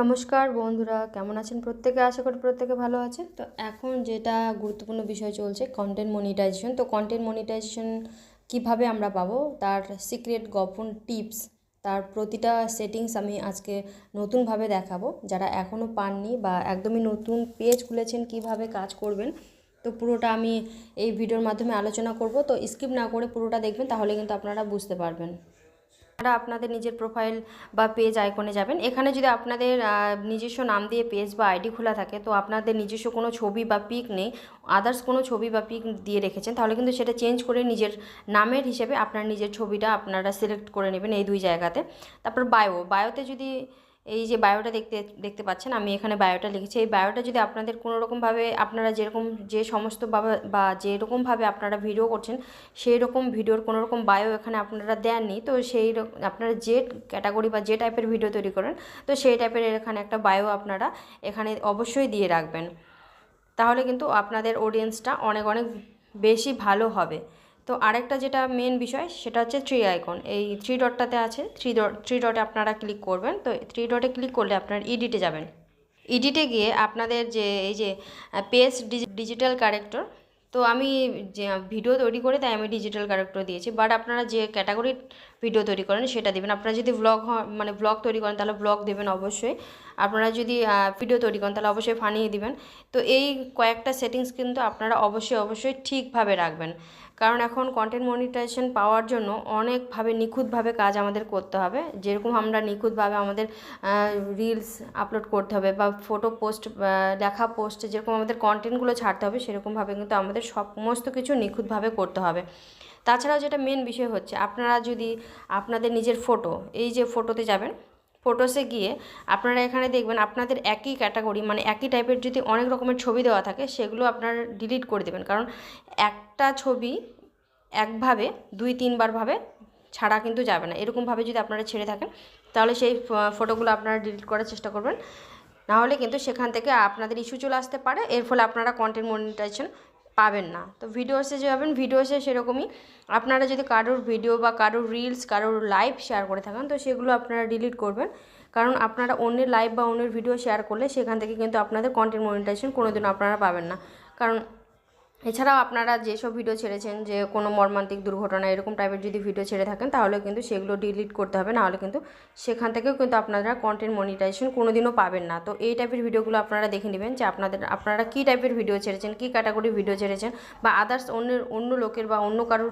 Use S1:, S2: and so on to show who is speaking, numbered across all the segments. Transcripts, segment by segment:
S1: নমস্কার বন্ধুরা, কেমন আছেন প্রত্যেকে? আশা করি প্রত্যেকে ভালো আছেন। তো এখন যেটা গুরুত্বপূর্ণ বিষয় চলছে কন্টেন্ট মনিটাইজেশন তো কন্টেন্ট মনিটাইজেশন কীভাবে আমরা পাবো? তার সিক্রেট গোপন টিপস তার প্রতিটা সেটিংস আমি আজকে নতুনভাবে দেখাবো। যারা এখনও পাননি বা একদমই নতুন পেজ খুলেছেন কীভাবে কাজ করবেন, তো পুরোটা আমি এই ভিডিওর মাধ্যমে আলোচনা করব। তো স্কিপ না করে পুরোটা দেখবেন, তাহলে কিন্তু আপনারা বুঝতে পারবেন। আপনারা আপনাদের নিজের প্রোফাইল বা পেজ আইকনে যাবেন। এখানে যদি আপনাদের নিজস্ব নাম দিয়ে পেজ বা আইডি খোলা থাকে, তো আপনাদের নিজস্ব কোনো ছবি বা পিক নেই। আদার্স কোনো ছবি বা পিক দিয়ে রেখেছেন, তাহলে কিন্তু সেটা চেঞ্জ করে নিজের নামের হিসেবে আপনার নিজের ছবিটা আপনারা সিলেক্ট করে নেবেন এই দুই জায়গাতে। তারপর বায়ো বায়োতে যদি এই যে বায়োটা দেখতে দেখতে পাচ্ছেন, আমি এখানে বায়োটা লিখেছি। এই বায়োটা যদি আপনাদের কোনো রকমভাবে আপনারা যেরকম, যে সমস্ত বা যেরকমভাবে আপনারা ভিডিও করছেন সেই রকম ভিডিওর কোনো রকম বায়ো এখানে আপনারা দেননি। তো সেই আপনারা যে ক্যাটাগরি বা যে টাইপের ভিডিও তৈরি করেন, তো সেই টাইপের এখানে একটা বায়ো আপনারা এখানে অবশ্যই দিয়ে রাখবেন। তাহলে কিন্তু আপনাদের অডিয়েন্সটা অনেক অনেক বেশি ভালো হবে। তো আরেকটা যেটা মেন বিষয়, সেটা হচ্ছে থ্রি আইকন এই থ্রি ডটটাতে আছে থ্রি ডট থ্রি ডটে আপনারা ক্লিক করবেন। তো থ্রি ডটে ক্লিক করলে আপনার ইডিটে যাবেন। ইডিটে গিয়ে আপনাদের যে, এই যে পেজ ডিজিটাল ক্যারেক্টর তো আমি যে ভিডিও তৈরি করে তাই আমি ডিজিটাল ক্যারেক্টর দিয়েছি। বাট আপনারা যে ক্যাটাগরির ভিডিও তৈরি করেন, সেটা দেবেন। আপনারা যদি ব্লগ মানে ব্লগ তৈরি করেন, তাহলে ব্লগ দেবেন অবশ্যই। আপনারা যদি ভিডিও তৈরি করেন, তাহলে অবশ্যই ফানিয়ে দিবেন। তো এই কয়েকটা সেটিংস কিন্তু আপনারা অবশ্যই অবশ্যই ঠিকভাবে রাখবেন। কারণ এখন কন্টেন্ট মনিটাইজেশন পাওয়ার জন্য অনেকভাবে নিখুঁতভাবে কাজ আমাদের করতে হবে। যেরকম আমরা নিখুঁতভাবে আমাদের রিলস আপলোড করতে হবে বা ফটো পোস্ট লেখা পোস্ট যেরকম আমাদের কন্টেন্টগুলো ছাড়তে হবে, সেরকমভাবে কিন্তু আমাদের সমস্ত কিছু নিখুঁতভাবে করতে হবে। তাছাড়াও যেটা মেন বিষয় হচ্ছে, আপনারা যদি আপনাদের নিজের ফটো এই যে ফটোতে যাবেন ফটোসে গিয়ে আপনারা এখানে দেখবেন আপনাদের একই ক্যাটাগরি মানে একই টাইপের যদি অনেক রকমের ছবি দেওয়া থাকে, সেগুলো আপনারা ডিলিট করে দেবেন। কারণ একটা ছবি একভাবে, দুই তিনবারভাবে ছাড়া কিন্তু যাবে না। এরকমভাবে যদি আপনারা ছেড়ে থাকেন, তাহলে সেই ফটোগুলো আপনারা ডিলিট করার চেষ্টা করবেন। নাহলে কিন্তু সেখান থেকে আপনাদের ইস্যু চলে আসতে পারে। এর ফলে আপনারা কন্টেন্ট মনিটাইজেশন পাবেন না। তো ভিডিও ভিডিওসে যাবেন ভিডিওসে সেরকমই আপনারা যদি কারোর ভিডিও বা কারোর রিলস কারোর লাইভ শেয়ার করে থাকেন, তো সেগুলো আপনারা ডিলিট করবেন। কারণ আপনারা অন্যের লাইভ বা অন্যের ভিডিও শেয়ার করলে সেখান থেকে কিন্তু আপনাদের কন্টেন্ট মনিটাইজেশন কোনোদিনও আপনারা পাবেন না। কারণ এছাড়াও আপনারা যেসব ভিডিও ছেড়েছেন, যে কোনো মর্মান্তিক দুর্ঘটনা এরকম টাইপের যদি ভিডিও ছেড়ে থাকেন তাহলে কিন্তু সেগুলো ডিলিট করতে হবে। নাহলে কিন্তু সেখান থেকেও কিন্তু আপনারা কন্টেন্ট মনিটাইজেশন কোনোদিনও পাবেন না। তো এই টাইপের ভিডিওগুলো আপনারা দেখে নেবেন যে আপনাদের, আপনারা কী টাইপের ভিডিও ছেড়েছেন, কী ক্যাটাগরির ভিডিও ছেড়েছেন, বা আদার্স অন্যের অন্য লোকের বা অন্য কারোর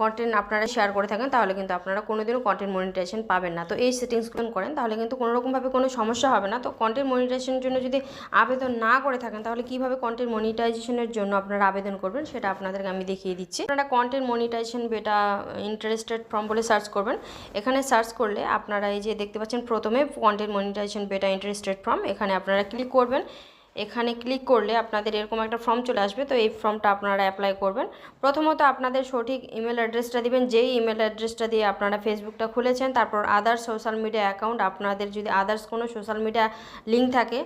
S1: কন্টেন্ট আপনারা শেয়ার করে থাকেন, তাহলে কিন্তু আপনারা কোনোদিনও কন্টেন্ট মনিটাইজেশন পাবেন না। তো এই সেটিংসগুলো করেন, তাহলে কিন্তু কোনো রকমভাবে কোনো সমস্যা হবে না। তো কন্টেন্ট মনিটাইজেশনের জন্য যদি আবেদন না করে থাকেন, তাহলে কীভাবে কন্টেন্ট মনিটাইজেশনের জন্য আপনারা আবেদন করবেন, সেটা আপনাদেরকে আমি দেখিয়ে দিচ্ছি। আপনারা content monetization beta interested form বলে সার্চ করবেন। এখানে সার্চ করলে আপনারা এই যে দেখতে পাচ্ছেন প্রথমে content monetization beta interested form এখানে আপনারা ক্লিক করবেন। এখানে ক্লিক করলে আপনাদের এরকম একটা ফর্ম চলে আসবে, তো এই ফর্মটা আপনারা অ্যাপ্লাই করবেন। প্রথমত আপনাদের সঠিক ইমেল অ্যাড্রেসটা দিবেন, যেই ইমেল অ্যাড্রেসটা দিয়ে আপনারা ফেসবুকটা খুলেছেন, তারপর আদার্স সোশ্যাল মিডিয়া অ্যাকাউন্ট আপনাদের যদি আদার্স কোনো সোশ্যাল মিডিয়া লিঙ্ক থাকে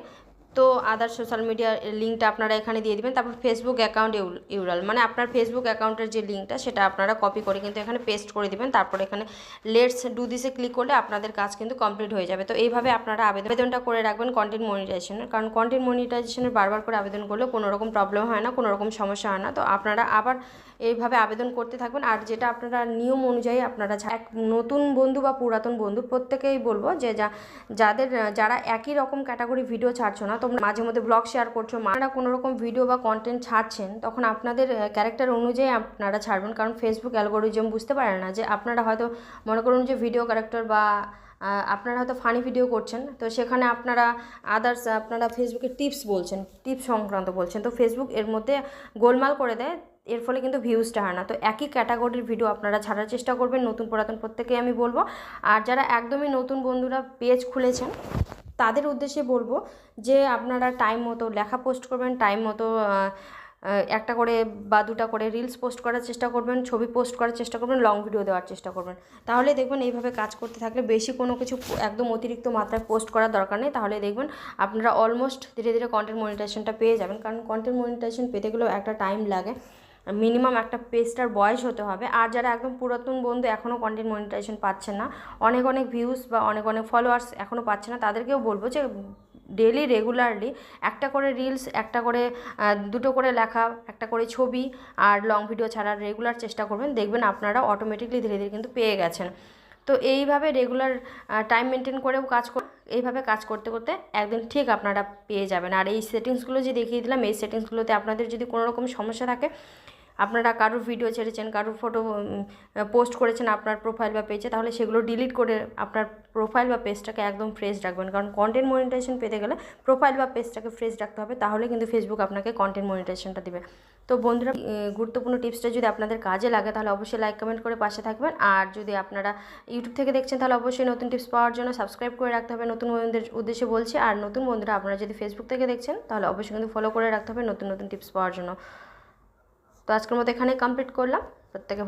S1: তো আদার সোশ্যাল মিডিয়ার লিঙ্কটা আপনারা এখানে দিয়ে দিবেন, তারপর ফেসবুক অ্যাকাউন্ট ইউরাল মানে আপনার ফেসবুক অ্যাকাউন্টের যে লিঙ্কটা সেটা আপনারা কপি করে কিন্তু এখানে পেস্ট করে দিবেন, তারপর এখানে লেটস ডু দিসে ক্লিক করলে আপনাদের কাজ কিন্তু কমপ্লিট হয়ে যাবে। তো এইভাবে আপনারা আবেদন আবেদনটা করে রাখবেন কন্টেন্ট মনিটাইজেশনের কারণ কন্টেন্ট মনিটাইজেশনের বারবার করে আবেদন করলে কোনো রকম প্রবলেম হয় না, কোনো রকম সমস্যা হয় না। তো আপনারা আবার এইভাবে আবেদন করতে থাকবেন আর যেটা আপনারা নিয়ম অনুযায়ী আপনারা এক নতুন বন্ধু বা পুরাতন বন্ধু, প্রত্যেকেই বলব যে যা, যাদের, যারা একই রকম ক্যাটাগরি ভিডিও ছাড়ছো না, তোমরা মাঝে মধ্যে ব্লগ শেয়ার করছ মারা কোনো রকম ভিডিও বা কন্টেন্ট ছাড়ছেন, তখন আপনাদের ক্যারেক্টার অনুযায়ী আপনারা ছাড়বেন। কারণ ফেসবুক অ্যালগোরিজম বুঝতে পারে না যে আপনারা হয়তো মনে করুন যে ভিডিও ক্যারেক্টার বা আপনারা হয়তো ফানি ভিডিও করছেন, তো সেখানে আপনারা আদার্স আপনারা ফেসবুকে টিপস বলছেন টিপস সংক্রান্ত বলছেন। তো ফেসবুক এর মধ্যে গোলমাল করে দেয় এর ফলে কিন্তু ভিউজটা হয় না। তো একই ক্যাটাগরির ভিডিও আপনারা ছাড়ার চেষ্টা করবেন, নতুন পুরাতন প্রত্যেকেই আমি বলব। আর যারা একদমই নতুন বন্ধুরা পেজ খুলেছেন, তাদের উদ্দেশ্যে বলব যে আপনারা টাইম মতো লেখা পোস্ট করবেন টাইম মতো একটা করে বা দুটা করে রিলস পোস্ট করার চেষ্টা করবেন, ছবি পোস্ট করার চেষ্টা করবেন লং ভিডিও দেওয়ার চেষ্টা করবেন। তাহলে দেখবেন এইভাবে কাজ করতে থাকলে বেশি কোনো কিছু একদম অতিরিক্ত মাত্রায় পোস্ট করার দরকার নেই। তাহলে দেখবেন আপনারা অলমোস্ট ধীরে ধীরে কন্টেন্ট মনিটাইজেশনটা পেয়ে যাবেন। কারণ কন্টেন্ট মনিটাইজেশন পেতে গেলেও একটা টাইম লাগে। মিনিমাম একটা পেজটার বয়স হতে হবে। আর যারা একদম পুরাতন বন্ধু এখনও কন্টেন্ট মনিটাইজেশন পাচ্ছে না, অনেক অনেক ভিউস বা অনেক অনেক ফলোয়ার্স এখনও পাচ্ছে না, তাদেরকেও বলব যে ডেলি রেগুলারলি একটা করে রিলস একটা করে দুটো করে লেখা, একটা করে ছবি আর লং ভিডিও ছাড়ার রেগুলার চেষ্টা করবেন। দেখবেন আপনারা অটোমেটিকলি ধীরে ধীরে কিন্তু পেয়ে গেছেন। তো এইভাবে রেগুলার টাইম মেনটেন করেও কাজ কর, এইভাবে কাজ করতে করতে একদিন ঠিক আপনারা পেয়ে যাবেন। আর এই সেটিংসগুলো যে দেখিয়ে দিলাম, এই সেটিংসগুলোতে আপনাদের যদি কোনো রকম সমস্যা থাকে আপনারা কারোর ভিডিও ছেড়েছেন, কারোর ফটো পোস্ট করেছেন আপনার প্রোফাইল বা পেজে তাহলে সেগুলো ডিলিট করে আপনার প্রোফাইল বা পেজটাকে একদম ফ্রেশ রাখবেন। কারণ কন্টেন্ট মনিটাইজেশন পেতে গেলে প্রোফাইল বা পেজটাকে ফ্রেশ রাখতে হবে, তাহলে কিন্তু ফেসবুক আপনাকে কন্টেন্ট মনিটাইজেশনটা দেবে। তো বন্ধুরা গুরুত্বপূর্ণ টিপসটা যদি আপনাদের কাজে লাগে, তাহলে অবশ্যই লাইক কমেন্ট করে পাশে থাকবেন। আর যদি আপনারা ইউটিউব থেকে দেখছেন, তাহলে অবশ্যই নতুন টিপস পাওয়ার জন্য সাবস্ক্রাইব করে রাখতে হবে। নতুন বন্ধুদের উদ্দেশ্যে বলছি, আর নতুন বন্ধুরা আপনারা যদি ফেসবুক থেকে দেখছেন, তাহলে অবশ্যই কিন্তু ফলো করে রাখতে হবে নতুন নতুন টিপস পাওয়ার জন্য। তো আজকের মতো এখানে কমপ্লিট করলাম। প্রত্যেকে